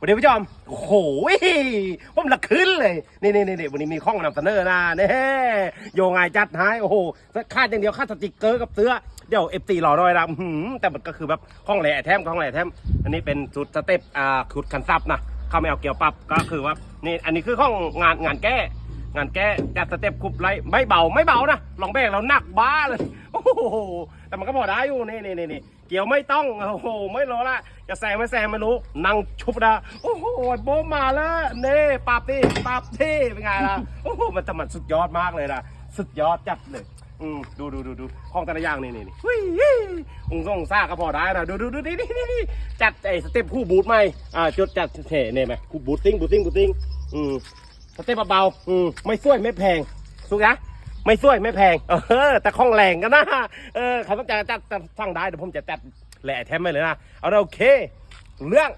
วันนี้ผู้ชมโอ้โหผมละขึ้นเลย นี่นี่นี่วันนี้มีข้องนำเสนอนะเนี่โยงไงจัดให้โอ้โหคาดอย่างเดียวคาดสติกเกอร์กับเสื้อ เดี๋ยวเอฟตีรอหน่อยละแต่มันก็คือแบบข้องแหล่แทมข้องแหล่แทม อันนี้เป็นชุดสเต็ปอ่าชุดคันซับนะเขาไม่เอาเกี่ยวปรับก็คือว่านี่อันนี้คือข้องงานงานแก้ งานแก้จัดสเต็ปคุบไล่ไม่เบาไม่เบานะลองแบกแล้วหนักบ้าเลย โอ้โหแต่มันก็พอได้อยู่นี่นี่นี่นี่เกี่ยวไม่ต้องโอ้โหไม่รอละจะแซงไม่แซงไม่รู้นั่งชุบนะโอ้โหโบะมาแล้วเน่ปรับดิปรับที่เป็นไงล่ะโอ้โหมันแต่มันสุดยอดมากเลยนะสุดยอดจัดเลยอืมดูดูดูดูห้องแต่ละอย่างนี่นี่นี่วิ่งองซ่องซ่าก็พอได้นะดูดูดูนี่นี่นี่จัดไอ้สเต็ปคู่บูทใหมอ่าจุดจัดเท่เนี่ยไหมคู่บูทติ้งบูทติ้งบูทติ้งอืมสเต็ปเบาๆอืมไม่สวยไม่แพงสุกนะ ไม่สวยไม่แพง เออ แต่คล่องแรงกันนะ เออใครต้องการจัดสั่งได้เดี๋ยวผมจะจัดแหล่แทมไปเลยนะ เอาละโอเค เรื่อง